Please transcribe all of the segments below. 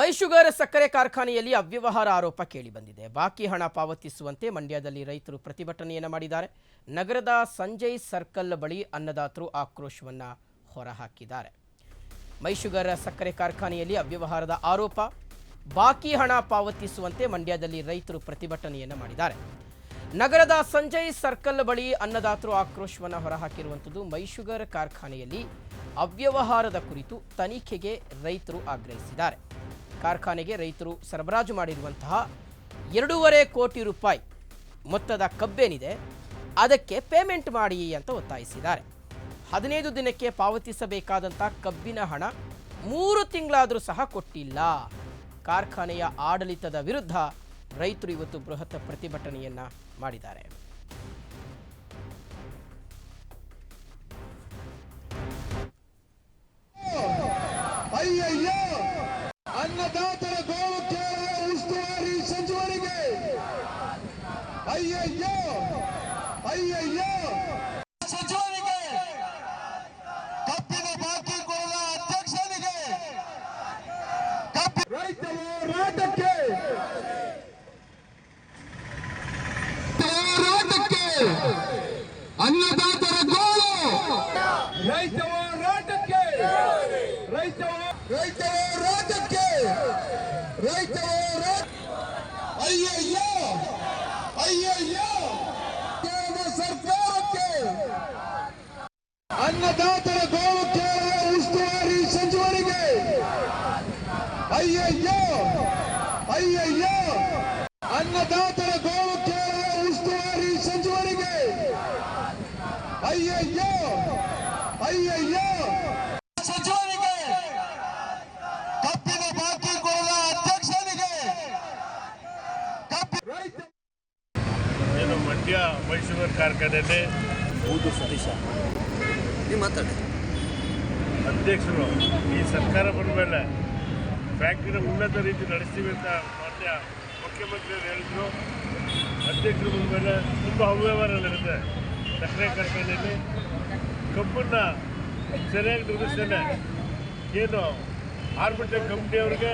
ಮೈಶುಗರ್ ಸಕ್ಕರೆ ಕಾರ್ಖಾನೆಯಲ್ಲಿ ಅವ್ಯವಹಾರ ಆರೋಪ ಕೇಳಿಬಂದಿದೆ ಬಾಕಿ ಹಣ ಪಾವತಿಸುವಂತೆ ಮಂಡ್ಯದಲ್ಲಿ ರೈತರು ಪ್ರತಿಭಟನೆಯನ್ನು ಮಾಡಿದ್ದಾರೆ. ನಗರದ ಸಂಜಯ್ ಸರ್ಕಲ್ ಬಳಿ ಅನ್ನದಾತರು ಆಕ್ರೋಶವನ್ನು ಹೊರಹಾಕಿದ್ದಾರೆ. ಮೈಶುಗರ್ ಸಕ್ಕರೆ ಕಾರ್ಖಾನೆಯಲ್ಲಿ ಅವ್ಯವಹಾರದ ಆರೋಪ, ಬಾಕಿ ಹಣ ಪಾವತಿಸುವಂತೆ ಮಂಡ್ಯದಲ್ಲಿ ರೈತರು ಪ್ರತಿಭಟನೆಯನ್ನು ಮಾಡಿದ್ದಾರೆ. ನಗರದ ಸಂಜಯ್ ಸರ್ಕಲ್ ಬಳಿ ಅನ್ನದಾತರು ಆಕ್ರೋಶವನ್ನು ಹೊರಹಾಕಿರುವಂಥದ್ದು ಮೈಶುಗರ್ ಕಾರ್ಖಾನೆಯಲ್ಲಿ ಅವ್ಯವಹಾರದ ಕುರಿತು ತನಿಖೆಗೆ ರೈತರು ಆಗ್ರಹಿಸಿದ್ದಾರೆ. ಕಾರ್ಖಾನೆಗೆ ರೈತರು ಸರಬರಾಜು ಮಾಡಿರುವಂತಹ ಎರಡೂವರೆ ಕೋಟಿ ರೂಪಾಯಿ ಮೊತ್ತದ ಕಬ್ಬೇನಿದೆ, ಅದಕ್ಕೆ ಪೇಮೆಂಟ್ ಮಾಡಿ ಅಂತ ಒತ್ತಾಯಿಸಿದ್ದಾರೆ. ಹದಿನೈದು ದಿನಕ್ಕೆ ಪಾವತಿಸಬೇಕಾದಂಥ ಕಬ್ಬಿನ ಹಣ ಮೂರು ತಿಂಗಳಾದರೂ ಸಹ ಕೊಟ್ಟಿಲ್ಲ. ಕಾರ್ಖಾನೆಯ ಆಡಳಿತದ ವಿರುದ್ಧ ರೈತರು ಇವತ್ತು ಬೃಹತ್ ಪ್ರತಿಭಟನೆಯನ್ನ ಮಾಡಿದ್ದಾರೆ. ಅಯ್ಯಯ್ಯೋ ಅಯ್ಯಯ್ಯೋ ಸಚಿವರಿಗೆ ಕಬ್ಬಿನ ಬಾಕಿ ಕೊಡದ ಅಧ್ಯಕ್ಷನಿಗೆ ಕಬ್ಬಿ ರೈತ ಹೋರಾಟಕ್ಕೆ ಹೋರಾಟಕ್ಕೆ ಅನ್ನದಾತರ ಗೋಳು ರೈತ ಹೋರಾಟಕ್ಕೆ ರೈತ ರೈತ ಅಯ್ಯಯ್ಯೋ! ಅಯ್ಯಯ್ಯೋ! ಅನ್ನದಾತರ ಗೋವು ಕೇರಳ ಉಸ್ತುವಾರಿ ಸಚಿವರಿಗೆ! ಅಯ್ಯಯ್ಯೋ! ಅಯ್ಯಯ್ಯೋ! ಸಚಿವರಿಗೆ! ಕಬ್ಬಿನ ಬಾಕಿ ಕೊಡುವ ಏನು ಮಂಡ್ಯ ಮೈಸೂರು ಕಾರ್ಖಾನೆಯಲ್ಲಿ? ಹೌದು ಸತೀಶ. ನೀವು ಮಾತಾಡಿ. ಅಧ್ಯಕ್ಷರು ಈ ಸರ್ಕಾರ ಬಂದ ಮೇಲೆ ಫ್ಯಾಕ್ಟ್ರಿನ ಉನ್ನತ ರೀತಿ ನಡೆಸ್ತೀವಿ ಅಂತ ಮಾನ್ಯ ಮುಖ್ಯಮಂತ್ರಿಯವರು ಹೇಳಿದ್ರು. ಅಧ್ಯಕ್ಷರು ಮೇಲೆ ತುಂಬ ಅವ್ಯವಹಾರ ನಡೆದಿದೆ ಸಕ್ಕರೆ ಕಾರ್ಖಾನೆಯಲ್ಲಿ ಕಬ್ಬನ್ನು ಸರಿಯಾಗಿ ನಿರ್ಮಿಸ್ತೇನೆ ಏನು ಆರ್ಬಿಟ್ರೆ ಕಂಪ್ನಿಯವ್ರಿಗೆ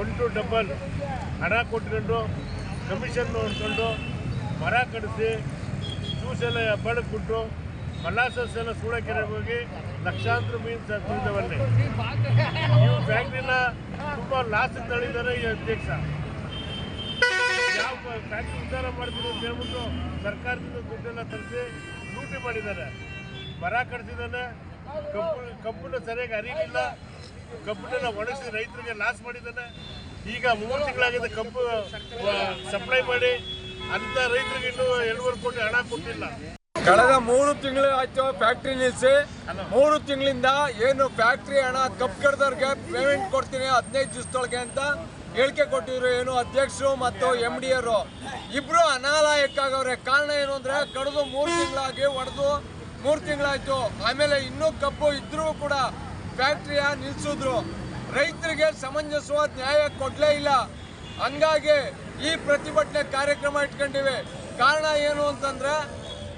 ಒನ್ ಟು ಡಬಲ್ ಹಣ ಕೊಟ್ಕೊಂಡು ಕಮಿಷನ್ ನೋಡ್ಕೊಂಡು, ಮರ ಕಡಿಸಿ ಜ್ಯೂಸ್ ಎಲ್ಲ ಹೆಬ್ಬಾಳಕ್ಕೆ ಕೊಟ್ಟು ಎಲ್ಲ ಸೂಳಕೆರೆಗೆ ಹೋಗಿ ಲಕ್ಷಾಂತರ ಮೀನು ತಿಂದವಲ್ಲಿ ನೀವು ಫ್ಯಾಕ್ಟ್ರಿನ ತುಂಬ ಲಾಸ್ ತಳಿದ್ದಾರೆ ಈ ಅಧ್ಯಕ್ಷ. ಯಾವ ಫ್ಯಾಕ್ಟ್ರಿ ಉದ್ಧಾರ ಮಾಡ್ತೀನಿ ಅಂತ ಹೇಳ್ಬಿಟ್ಟು ಸರ್ಕಾರದಿಂದ ದುಡ್ಡೆಲ್ಲ ತರಿಸಿ ಲೂಟಿ ಮಾಡಿದ್ದಾರೆ. ಮರ ಕಡಿಸಿದ್ದಾನೆ ಕಬ್ಬು, ಕಬ್ಬನ್ನ ಸರಿಯಾಗಿ ಅರಿಲಿಲ್ಲ ಕಬ್ಬನ್ನೆಲ್ಲ ಒಣಗಿಸಿ ರೈತರಿಗೆ ಲಾಸ್ ಮಾಡಿದ್ದಾನೆ. ಈಗ ಮೂರು ತಿಂಗಳಾಗಿದೆ ಕಬ್ಬು ಸಪ್ಲೈ ಮಾಡಿ, ಅಂತ ರೈತರಿಗೆ ಇನ್ನೂ ಎರಡೂವರೆ ಕೋಟಿ ಹಣ ಕೊಟ್ಟಿಲ್ಲ. ಕಳೆದ ಮೂರು ತಿಂಗಳು ಆಯ್ತು ಫ್ಯಾಕ್ಟ್ರಿ ನಿಲ್ಲಿಸಿ ಮೂರು ತಿಂಗಳಿಂದ ಏನು ಫ್ಯಾಕ್ಟ್ರಿ ಹಣ ಕಪ್ ಕಡ್ದವ್ರಿಗೆ ಪೇಮೆಂಟ್ ಕೊಡ್ತೀನಿ ಹದಿನೈದು ದಿವಸದೊಳಗೆ ಅಂತ ಹೇಳಿಕೆ ಕೊಟ್ಟಿದ್ರು ಏನು ಅಧ್ಯಕ್ಷರು ಮತ್ತು ಎಂ ಡಿ ಅವರು ಇಬ್ರು ಅನಾಲಾಯಕ ಆಗವ್ರೆ ಕಾರಣ ಏನು ಅಂದ್ರೆ ಕಳೆದು ಮೂರು ತಿಂಗಳಾಗಿ ಹೊಡೆದು ಮೂರು ತಿಂಗಳಾಯ್ತು. ಆಮೇಲೆ ಇನ್ನೂ ಕಬ್ಬು ಇದ್ರೂ ಕೂಡ ಫ್ಯಾಕ್ಟ್ರಿಯ ನಿಲ್ಸಿದ್ರು. ರೈತರಿಗೆ ಸಮಂಜಸವಾದ ನ್ಯಾಯ ಕೊಡಲೇ ಇಲ್ಲ. ಹಂಗಾಗಿ ಈ ಪ್ರತಿಭಟನೆ ಕಾರ್ಯಕ್ರಮ ಇಟ್ಕೊಂಡಿವೆ. ಕಾರಣ ಏನು ಅಂತಂದ್ರೆ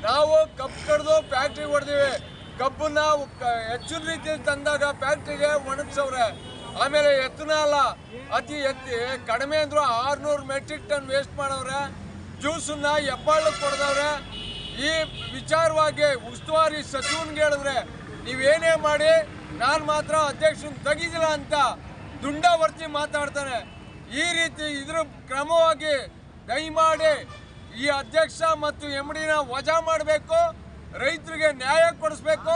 ನಾವು ಕಬ್ಬು ಕಡ್ದು ಫ್ಯಾಕ್ಟ್ರಿ ಹೊಡೆದಿವಿ. ಕಬ್ಬನ್ನ ಹೆಚ್ಚಿನ ರೀತಿಯಲ್ಲಿ ತಂದಾಗ ಫ್ಯಾಕ್ಟ್ರಿಗೆ ಒಣಗಿಸವ್ರೆ. ಆಮೇಲೆ ಎತ್ತನಾಲ ಅತಿ ಎತ್ತಿ ಕಡಿಮೆ ಅಂದ್ರು ಆರ್ನೂರು ಮೆಟ್ರಿಕ್ ಟನ್ ವೇಸ್ಟ್ ಮಾಡವ್ರೆ. ಜ್ಯೂಸನ್ನ ಹೆಬ್ಬಾಳಕ್ಕೆ ಕೊಡ್ದವ್ರೆ. ಈ ವಿಚಾರವಾಗಿ ಉಸ್ತುವಾರಿ ಸಚಿವನ್ಗೆ ಹೇಳಿದ್ರೆ ನೀವೇನೇ ಮಾಡಿ, ನಾನು ಮಾತ್ರ ಅಧ್ಯಕ್ಷನ ತೆಗಿದಿಲ್ಲ ಅಂತ ದುಂಡಾವರ್ತಿ ಮಾತಾಡ್ತಾನೆ. ಈ ರೀತಿ ಇದ್ರ ಕ್ರಮವಾಗಿ ದಯಮಾಡಿ ಈ ಅಧ್ಯಕ್ಷ ಮತ್ತು ಎಂ ಡಿನ ವಜಾ ಮಾಡಬೇಕು ರೈತರಿಗೆ ನ್ಯಾಯ ಕೊಡಿಸ್ಬೇಕು.